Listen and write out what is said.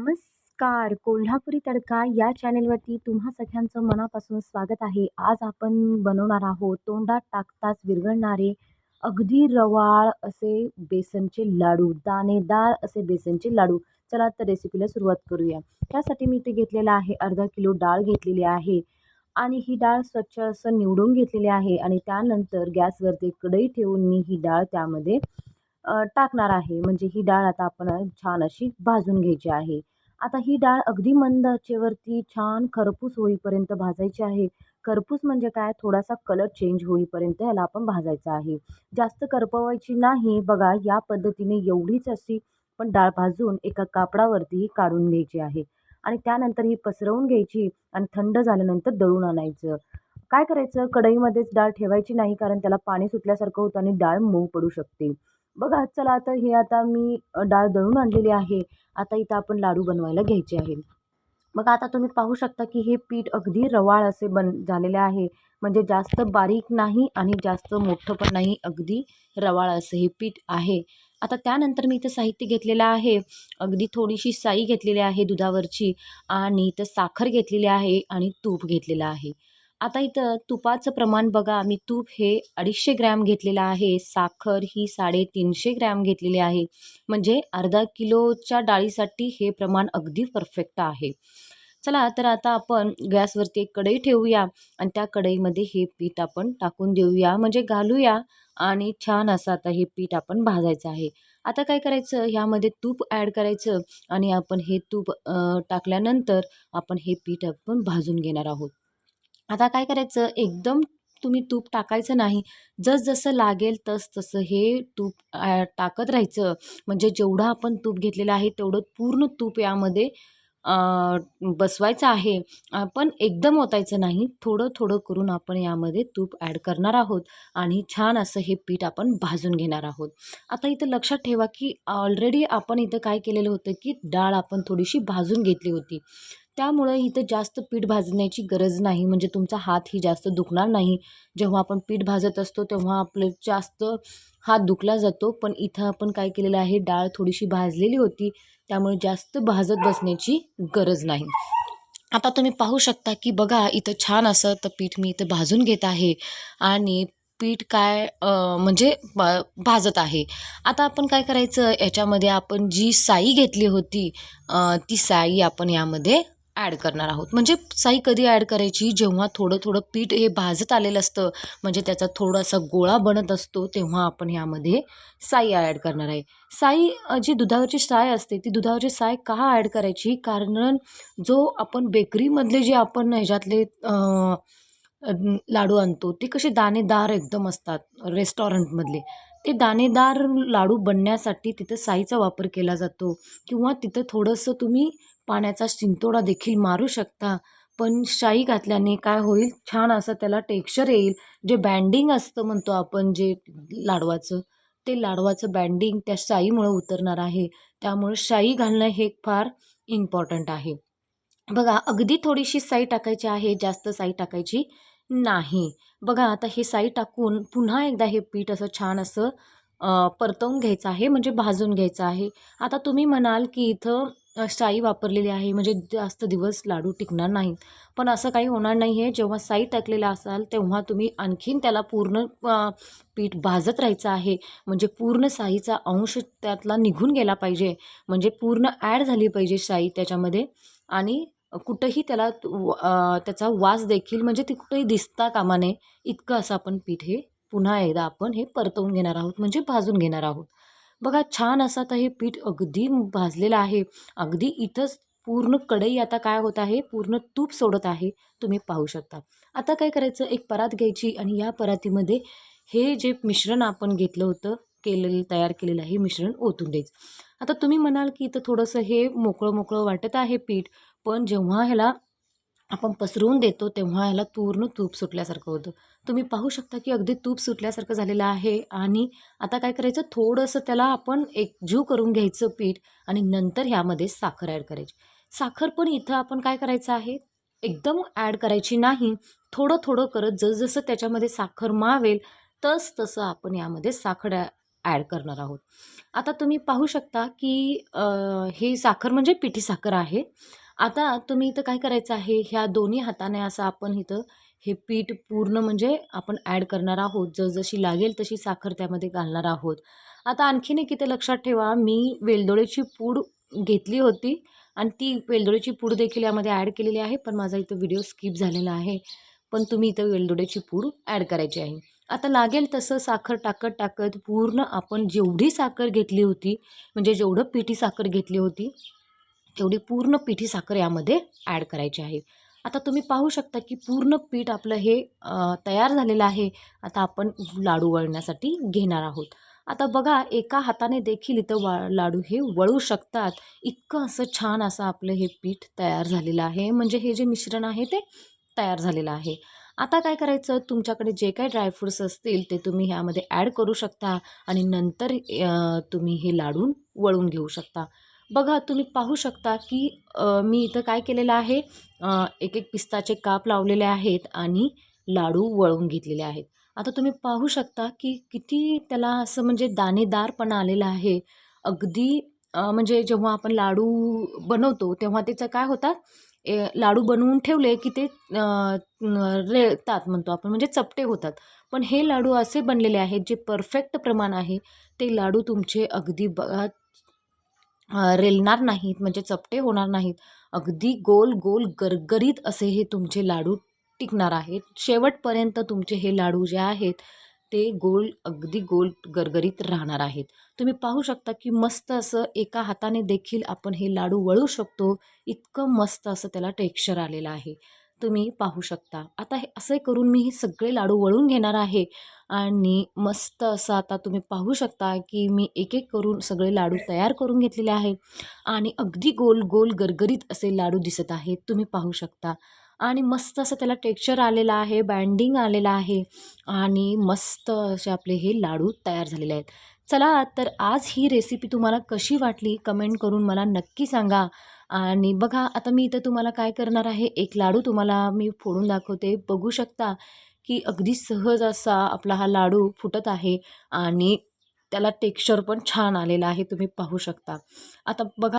नमस्कार. कोल्हापुरी तडका या चॅनेलवरती तुम्हा सगळ्यांचं मनापासून स्वागत आहे. आज आपण बनवणार आहोत तोंडात टाकताच विरघळणारे अगदी रवाळ असे बेसनचे लाडू दाणेदार असे बेसनचे लाडू. चला तर रेसिपीला सुरुवात करूया. त्यासाठी मी इथे घेतलेला आहे अर्धा किलो डाळ घेतलेली आहे आणि ही डाळ स्वच्छ असं निवडून घेतलेली आहे आणि त्यानंतर गॅसवरती कढई ठेवून मी ही डाळ त्यामध्ये टाकणार आहे. म्हणजे ही डाळ आता आपण छान अशी भाजून घ्यायची आहे. आता ही डाळ अगदी मंद आचेवरती छान खरपूस होईपर्यंत भाजायची आहे. खरपूस म्हणजे काय? थोडासा कलर चेंज होईपर्यंत याला आपण भाजायचं आहे. जास्त करपवायची नाही. बघा या पद्धतीने एवढीच अशी पण डाळ भाजून एका कापडावरती काढून घ्यायची आहे. आणि त्यानंतर ही पसरवून घ्यायची आणि थंड झाल्यानंतर दळून आणायचं. काय करायचं? कढईमध्येच डाळ ठेवायची नाही कारण त्याला पाणी सुटल्यासारखं होतं आणि डाळ मऊ पडू शकते. बघा चला आता हे आता मी डाळ दळून आणलेली आहे. आता इथं आपण लाडू बनवायला घ्यायचे आहे मग आता तुम्ही पाहू शकता की हे पीठ अगदी रवाळ असे बन झालेले आहे. म्हणजे जास्त बारीक नाही आणि जास्त मोठं पण नाही अगदी रवाळ असं हे पीठ आहे. आता त्यानंतर मी इथं साहित्य घेतलेलं आहे. अगदी थोडीशी साई घेतलेली आहे दुधावरची आणि इथं साखर घेतलेली आहे आणि तूप घेतलेलं आहे. आता इथं तुपाचं प्रमाण बघा. मी तूप हे अडीचशे ग्रॅम घेतलेलं आहे. साखर ही साडेतीनशे ग्रॅम घेतलेली आहे. म्हणजे अर्धा किलोच्या डाळीसाठी हे प्रमाण अगदी परफेक्ट आहे. चला तर आता आपण गॅसवरती एक कढई ठेवूया आणि त्या कढईमध्ये हे पीठ आपण टाकून देऊया. म्हणजे घालूया आणि छान असं आता हे पीठ आपण भाजायचं आहे. आता काय करायचं? ह्यामध्ये तूप ॲड करायचं आणि आपण हे तूप टाकल्यानंतर आपण हे पीठ आपण भाजून घेणार आहोत. आता काय करायचं? एकदम तुम्ही तूप टाकायचं नाही. जसजसं लागेल तस तसं हे तूप टाकत राहायचं. म्हणजे जेवढं आपण तूप घेतलेलं आहे तेवढं पूर्ण तूप यामध्ये बसवायचं आहे. पण एकदम ओतायचं नाही. थोडं थोडं करून आपण यामध्ये तूप ॲड करणार आहोत आणि छान असं हे पीठ आपण भाजून घेणार आहोत. आता इथं लक्षात ठेवा की ऑलरेडी आपण इथं काय केलेलं होतं की डाळ आपण थोडीशी भाजून घेतली होती. त्यामुळं इथं जास्त पीठ भाजण्याची गरज नाही. म्हणजे तुमचा हातही जास्त दुखणार नाही. जेव्हा आपण पीठ भाजत असतो तेव्हा आपलं जास्त हात दुखला जातो. पण इथं आपण काय केलेलं आहे डाळ थोडीशी भाजलेली होती. त्यामुळे जास्त भाजत बसण्याची गरज नाही. आता तुम्ही पाहू शकता की बघा इथं छान असं तर पीठ मी इथं भाजून घेत आहे. आणि पीठ काय म्हणजे भाजत आहे. आता आपण काय करायचं? याच्यामध्ये आपण जी साई घेतली होती ती साई आपण यामध्ये ॲड करणार आहोत. म्हणजे साई कधी ॲड करायची? जेव्हा थोडं थोडं पीठ हे भाजत आलेलं असतं म्हणजे त्याचा थोडासा गोळा बनत असतो तेव्हा आपण ह्यामध्ये साई ॲड करणार आहे. साई जी दुधावरची साय असते ती दुधावरची साय का ॲड करायची? कारण जो आपण बेकरीमधले जे आपण ह्याच्यातले लाडू आणतो ते कसे दाणेदार एकदम असतात रेस्टॉरंटमधले ते दाणेदार लाडू बनण्यासाठी तिथं साईचा वापर केला जातो. किंवा तिथं थोडंसं तुम्ही पाण्याचा शिंतोडा देखील मारू शकता. पण शाई घातल्याने काय होईल? छान असं त्याला टेक्स्चर येईल. जे बँडिंग असतं म्हणतो आपण जे लाडवाचं ते लाडवाचं बँडिंग त्या शाईमुळं उतरणार आहे. त्यामुळे शाई घालणं हे फार इम्पॉर्टंट आहे. बघा अगदी थोडीशी साई टाकायची आहे जास्त साई टाकायची नाही. बघा आता हे साई टाकून पुन्हा एकदा हे पीठ असं छान असं परतवून घ्यायचं आहे म्हणजे भाजून घ्यायचं आहे. आता तुम्ही म्हणाल की इथं साई वापरलेली आहे. म्हणजे जास्त दिवस लाडू टिकणार नाहीत. पण असं काही होणार नाही आहे जेव्हा साई टाकलेला असाल तेव्हा तुम्ही आणखीन त्याला पूर्ण पीठ भाजत राहायचं आहे. म्हणजे पूर्ण साईचा अंश त्यातला निघून गेला पाहिजे. म्हणजे पूर्ण ॲड झाली पाहिजे साई त्याच्यामध्ये. आणि कुठंही त्याला त्याचा वास देखील म्हणजे ती कुठंही दिसता कामा नये इतकं असं आपण पीठ हे पुन्हा एकदा आपण हे परतवून घेणार आहोत. म्हणजे भाजून घेणार आहोत. बघा छान असं तर हे पीठ अगदी भाजलेलं आहे. अगदी इथंच पूर्ण कढई आता काय होत आहे पूर्ण तूप सोडत आहे तुम्ही पाहू शकता. आता काय करायचं? एक परात घ्यायची आणि या परातीमध्ये हे जे मिश्रण आपण घेतलं होतं केलेलं तयार केलेलं आहे मिश्रण ओतून द्यायचं. आता तुम्ही म्हणाल की इथं थोडंसं हे मोकळं मोकळं वाटत आहे पीठ पण जेव्हा ह्याला आपण पसरवून देतो तेव्हा ह्याला पूर्ण तूप सुटल्यासारखं होतं. तुम्ही पाहू शकता की अगदी तूप सुटल्यासारखं झालेलं आहे आणि आता काय करायचं? थोडंसं त्याला आपण एक एकजीव करून घ्यायचं पीठ आणि नंतर ह्यामध्ये साखर ॲड करायची. साखर पण इथं आपण काय करायचं आहे? एकदम ॲड करायची नाही. थोडं थोडं करत जसजसं त्याच्यामध्ये साखर मावेल तस तसं आपण यामध्ये साखर ॲड करणार आहोत. आता तुम्ही पाहू शकता की हे साखर म्हणजे पिठी साखर आहे. आता तुम्ही इथं काय करायचं आहे? ह्या दोन्ही हाताने असं आपण इथं हे पीठ पूर्ण म्हणजे आपण ॲड करणार आहोत. जसजशी लागेल तशी साखर त्यामध्ये घालणार आहोत. आता आणखीन एक इथे लक्षात ठेवा. मी वेलदोळेची पूड घेतली होती आणि ती वेलदोळेची पूड देखील यामध्ये ॲड केलेली आहे पण माझा इथं व्हिडिओ स्किप झालेला आहे. पण तुम्ही इथं वेलदोड्याची पूड ॲड करायची आहे. आता लागेल तसं साखर टाकत टाकत पूर्ण आपण जेवढी साखर घेतली होती म्हणजे जेवढं पिठी साखर घेतली होती एवढी पूर्ण पिठी साखर यामध्ये ॲड करायची आहे. आता तुम्ही पाहू शकता की पूर्ण पीठ आपलं हे तयार झालेलं आहे. आता आपण लाडू वळण्यासाठी घेणार आहोत. आता बघा एका हाताने देखील इथं वा लाडू हे वळू शकतात. इतकं असं छान असं आपलं हे पीठ तयार झालेलं आहे. म्हणजे हे जे मिश्रण आहे ते तयार झालेलं आहे. आता काय करायचं? तुमच्याकडे जे काही ड्रायफ्रूट्स असतील ते तुम्ही ह्यामध्ये ॲड करू शकता आणि नंतर तुम्ही हे लाडू वळून घेऊ शकता. बघा तुम्ही पाहू शकता की मी इथं काय केलेलं आहे? एक एक पिस्ताचे काप लावलेले आहेत आणि लाडू वळवून घेतलेले आहेत. आता तुम्ही पाहू शकता की किती त्याला असं म्हणजे दाणेदारपणा आलेला आहे. अगदी म्हणजे जेव्हा आपण लाडू बनवतो तेव्हा त्याचं काय होतात ए लाडू बनवून ठेवले की ते रेळतात म्हणतो आपण म्हणजे चपटे होतात. पण हे लाडू असे बनलेले आहेत जे परफेक्ट प्रमाण आहे. ते लाडू तुमचे अगदी बघा रेलणार नाहीत म्हणजे चपटे होणार नाहीत. अगदी गोल गोल गरगरीत असे हे तुमचे लाडू टिकणार आहेत. शेवटपर्यंत तुमचे हे लाडू जे आहेत ते गोल अगदी गोल गरगरीत राहणार आहेत. तुम्ही पाहू शकता की मस्त असं एका हाताने देखील आपण हे लाडू वळू शकतो. इतकं मस्त असं त्याला टेक्स्चर आलेलं आहे. तुम्ही पाहू शकता. आता हे असे करून मी हे सगळे लाडू वळून घेणार आहे. आणि मस्त असं आता तुम्ही पाहू शकता की मी एक एक करून सगळे लाडू तयार करून घेतलेले आहे. आणि अगदी गोल गोल गरगरीत असे लाडू दिसत आहेत. तुम्ही पाहू शकता. आणि मस्त असं त्याला टेक्स्चर आलेलं आहे बँडिंग आलेलं आहे. आणि मस्त असे आपले हे लाडू तयार झालेले आहेत. चला तर आज ही रेसिपी तुम्हाला कशी वाटली? कमेंट करून मला नक्की सांगा. आणि बघा आता मी इथं तुम्हाला काय करणार आहे? एक लाडू तुम्हाला मी फोडून दाखवते. बघू शकता की अगदी सहज असा आपला हा लाडू फुटत आहे आणि त्याला टेक्स्चर पण छान आलेला आहे. तुम्ही पाहू शकता. आता बघा